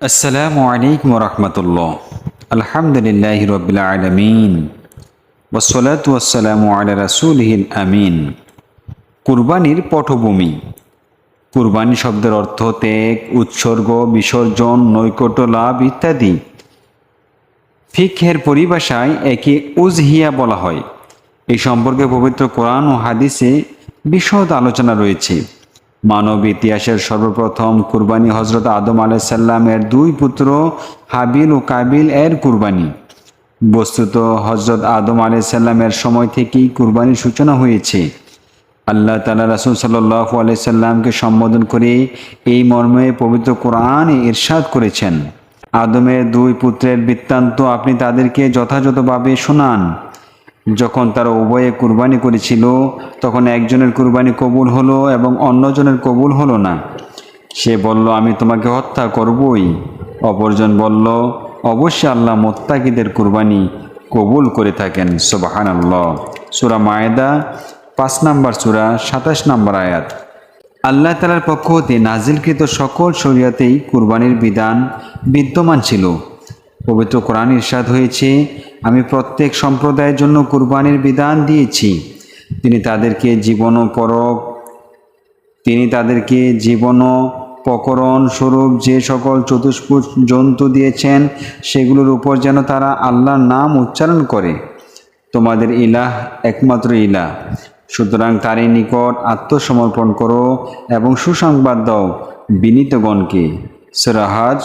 আসসালামু আলাইকুম রহমতুল্লাহ। আলহামদুলিল্লাহ রবিল আলমিন। ওসলাত ওয়াসালামু আলা রাসুলহিল আমিন। কুরবানির পটভূমি। কুরবানি শব্দের অর্থ ত্যাগ, উৎসর্গ, বিসর্জন, নৈকট্য, লাভ ইত্যাদি। ফিকহের পরিভাষায় একে উজহিয়া বলা হয়। এই সম্পর্কে পবিত্র কোরআন ও হাদিসে বিশদ আলোচনা রয়েছে। মানব ইতিহাসের সর্বপ্রথম কুরবানি হজরত আদম আলাইসাল্লামের দুই পুত্র হাবিল ও কাবিল এর কুরবানি। বস্তুত হজরত আদম আলাইসাল্লামের সময় থেকেই কুরবানির সূচনা হয়েছে। আল্লাহ তালা রাসুল সাল্লাহ আলাইসাল্লামকে সম্বোধন করে এই মর্মে পবিত্র কোরআন ইরশাদ করেছেন। আদমের দুই পুত্রের বৃত্তান্ত আপনি তাদেরকে যথাযথভাবে শোনান। যখন তারা উভয়ে কুরবানি করেছিল, তখন একজনের কুরবানি কবুল হলো এবং অন্যজনের কবুল হলো না। সে বলল, আমি তোমাকে হত্যা করবই। অপরজন বলল, অবশ্যই আল্লাহ মোত্তাকিদের কুরবানি কবুল করে থাকেন। সোবাহান আল্লাহ সুরা মায়েদা, পাঁচ নাম্বার সুরা, সাতাশ নাম্বার আয়াত। আল্লাহ তালার পক্ষ হতে নাজিলকৃত সকল শরিয়াতেই কুরবানির বিধান বিদ্যমান ছিল। পবিত্র কোরআন ইরশাদ হয়েছে, আমি প্রত্যেক সম্প্রদায়ের জন্য কুরবানির বিধান দিয়েছি। তিনি তাদেরকে জীবন পরক তিনি তাদেরকে জীবন প্রকরণ স্বরূপ যে সকল চতুষ্পুষ জন্তু দিয়েছেন, সেগুলোর উপর যেন তারা আল্লাহর নাম উচ্চারণ করে। তোমাদের ইলাহ একমাত্র ইলাহ। সুতরাং তারই নিকট আত্মসমর্পণ করো এবং সুসংবাদ দাও বিনীতগণকে। সুরাহাজ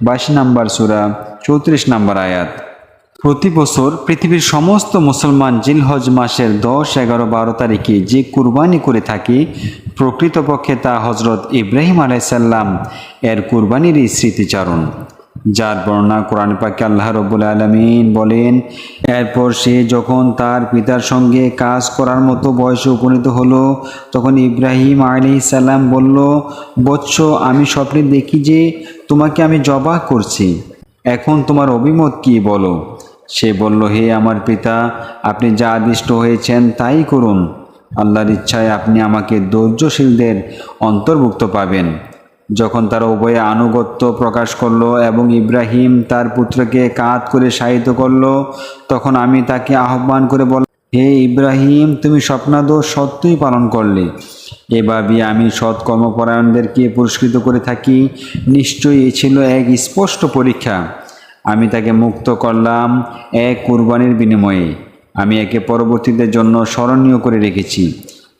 বাইশ নাম্বার সুরা, চৌত্রিশ নাম্বার আয়াত। প্রতি বছর পৃথিবীর সমস্ত মুসলমান জিলহজ মাসের দশ, এগারো, বারো তারিখে যে কুরবানি করে থাকে, প্রকৃতপক্ষে তা হজরত ইব্রাহিম আলাইসাল্লাম এর কুরবানিরই স্মৃতিচারণ। যার বর্ণনা কোরআন পাকে আল্লাহ রব্বুল আলমিন বলেন, এরপর সে যখন তার পিতার সঙ্গে কাজ করার মতো বয়সে উপনীত হলো, তখন ইব্রাহিম আলি সাল্লাম বলল, বৎস, আমি স্বপ্নে দেখি যে তোমাকে আমি জবাহ করছি। এখন তোমার অভিমত কি বলো? সে বলল, হে আমার পিতা, আপনি যা আদিষ্ট হয়েছেন তাই করুন। আল্লাহর ইচ্ছায় আপনি আমাকে ধৈর্যশীলদের অন্তর্ভুক্ত পাবেন। যখন তারা উভয়ে আনুগত্য প্রকাশ করল এবং ইব্রাহিম তার পুত্রকে কাঁধ করে সাহিত্য করল, তখন আমি তাকে আহ্বান করে বল হে ইব্রাহিম, তুমি স্বপ্নাদোষ সত্যই পালন করলে। এভাবে আমি সৎ কর্মপরায়ণদেরকে পুরস্কৃত করে থাকি? নিশ্চয়ই এ ছিল এক স্পষ্ট পরীক্ষা। আমি তাকে মুক্ত করলাম এক কুরবানির বিনিময়ে। আমি একে পরবর্তীদের জন্য স্মরণীয় করে রেখেছি।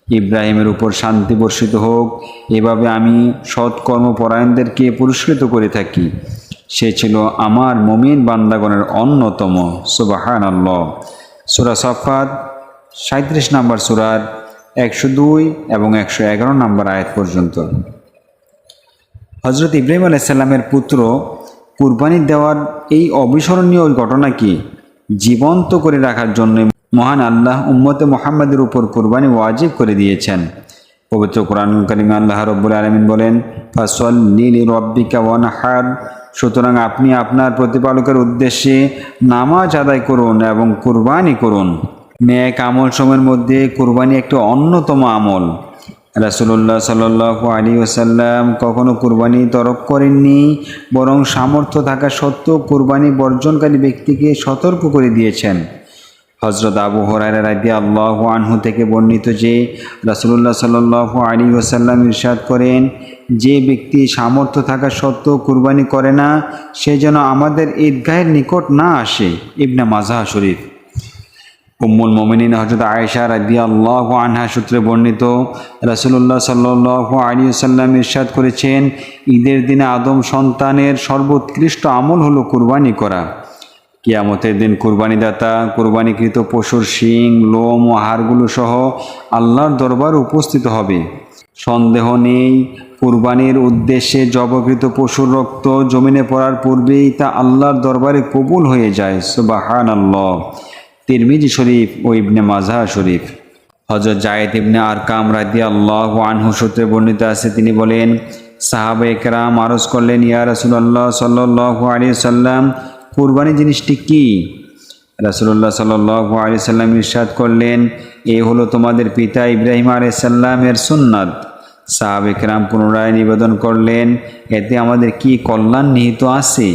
ইব্রাহিমের উপর শান্তি বর্ষিত হোক এভাবে আমি সৎ কর্মপরায়ণদেরকে পুরস্কৃত করে থাকি। সে ছিল আমার মমিন বান্দাগণের অন্যতম সুবাহান আল্লাহ সুরা সফাত সাঁত্রিশ নম্বর সুরার একশো দুই এবং একশো এগারো নম্বর আয়াত পর্যন্ত। হজরত ইব্রাহিম আলাইসাল্লামের পুত্র কুরবানি দেওয়ার এই অবিস্মরণীয় ঘটনাকে জীবন্ত করে রাখার জন্য মহান আল্লাহ উম্মতে মোহাম্মদের উপর কুরবানি ওয়াজিব করে দিয়েছেন। পবিত্র কোরআন করিম আল্লাহ রব্বুল আলমিন বলেন ফাসল নীল রব্বিকা ওয়ানহার। সুতরাং আপনি আপনার প্রতিপালকের উদ্দেশ্যে নামাজ আদায় করুন এবং কুরবানি করুন। ন্যাক আমল সময়ের মধ্যে কুরবানি একটি অন্যতম আমল। রাসুল্লাহ সাল্লু আলী ওসাল্লাম কখনো কুরবানি তরক করেননি, বরং সামর্থ্য থাকা সত্ত্বেও কুরবানি বর্জনকারী ব্যক্তিকে সতর্ক করে দিয়েছেন। হজরত আবু হরাই রাদি আল্লাহ আনহু থেকে বর্ণিত যে রাসুল্লাহ সাল আলী ওসাল্লাম ইরশাদ করেন, যে ব্যক্তি সামর্থ্য থাকা সত্ত্বেও কুরবানি করে না, সে যেন আমাদের ঈদগাহের নিকট না আসে। ইবনা মাজাহা শরীফ। উম্মুল মোমিনিন হজরত আয়েশা রাদি আল্লাহ আনহা সূত্রে বর্ণিত রাসুল্লাহ সাল্লাহ আলী সাল্লাম ইরশাদ করেছেন, ঈদের দিনে আদম সন্তানের সর্বোৎকৃষ্ট আমল হলো কুরবানি করা। কিয়ামতের দিন কুরবানিদাতা, কুরবানিকৃত পশুর শিং, লোম ও হাড়গুলো সহ আল্লাহর দরবার উপস্থিত হবে। সন্দেহ নেই, কুরবানির উদ্দেশ্যে জবকৃত পশুর রক্ত জমিনে পড়ার পূর্বেই তা আল্লাহর দরবারে কবুল হয়ে যায়। সুবাহান আল্লাহ তিরমিজি শরীফ ও ইবনে মাজা শরীফ। হজরত জায়েদ ইবনে আরকাম রাদি আল্লাহ আনহু সূত্রে বর্ণিত আছে, তিনি বলেন সাহাবা একরাম আরজ করলেন, ইয়া রসুল্লাহ সাল্লাহ আলী সাল্লাম কুরবানি জিনিসটি কি? রাসুল্লাহ সাল্লাহ আলি সাল্লাম ইরশাদ করলেন, এ হলো তোমাদের পিতা ইব্রাহিম আলাইসাল্লামের সুন্নাত। সাহাবেকরাম পুনরায় নিবেদন করলেন, এতে আমাদের কি কল্যাণ নিহিত আছে?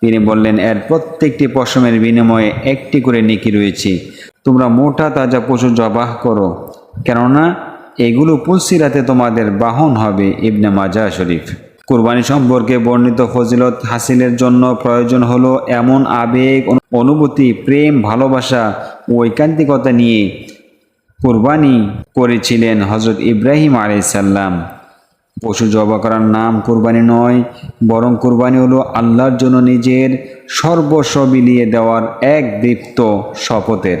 তিনি বললেন, এর প্রত্যেকটি পশমের বিনিময়ে একটি করে নেকি রয়েছে। তোমরা মোটা তাজা পশু জবাহ করো, কেননা এগুলো পুলসিরাতে তোমাদের বাহন হবে ইবনে মাজা শরীফ। কুরবানি সম্পর্কে বর্ণিত ফজিলত হাসিলের জন্য প্রয়োজন হলো এমন আবেগ, অনুভূতি, প্রেম, ভালোবাসা ঐকান্তিকতা নিয়ে কুরবানি করেছিলেন হজরত ইব্রাহিম আলাইসাল্লাম পশু জবা করার নাম কুরবানি নয়, বরং কুরবানি হলো আল্লাহর জন্য নিজের সর্বস্ব বিলিয়ে দেওয়ার এক দীপ্ত শপথের।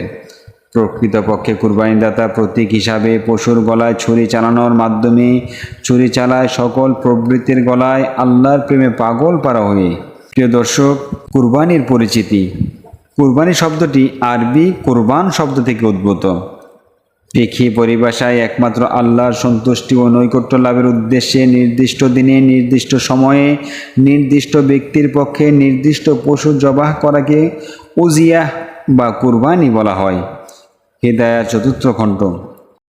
প্রকৃতপক্ষে কুরবানিদাতা প্রতীক হিসাবে পশুর গলায় ছুরি চালানোর মাধ্যমে ছুরি চালায় সকল প্রবৃত্তির গলায় আল্লাহর প্রেমে পাগল পারা হয়ে। প্রিয় দর্শক, কুরবানির পরিচিতি। কুরবানি শব্দটি আরবি কুরবান শব্দ থেকে উদ্ভূত। ফিখি পরিভাষায় একমাত্র আল্লাহর সন্তুষ্টি ও নৈকট্য লাভের উদ্দেশ্যে নির্দিষ্ট দিনে, নির্দিষ্ট সময়ে, নির্দিষ্ট ব্যক্তির পক্ষে নির্দিষ্ট পশু জবাহ করাকে উজিয়াহ বা কুরবানি বলা হয়। হেদায়া চতুর্থ খণ্ড।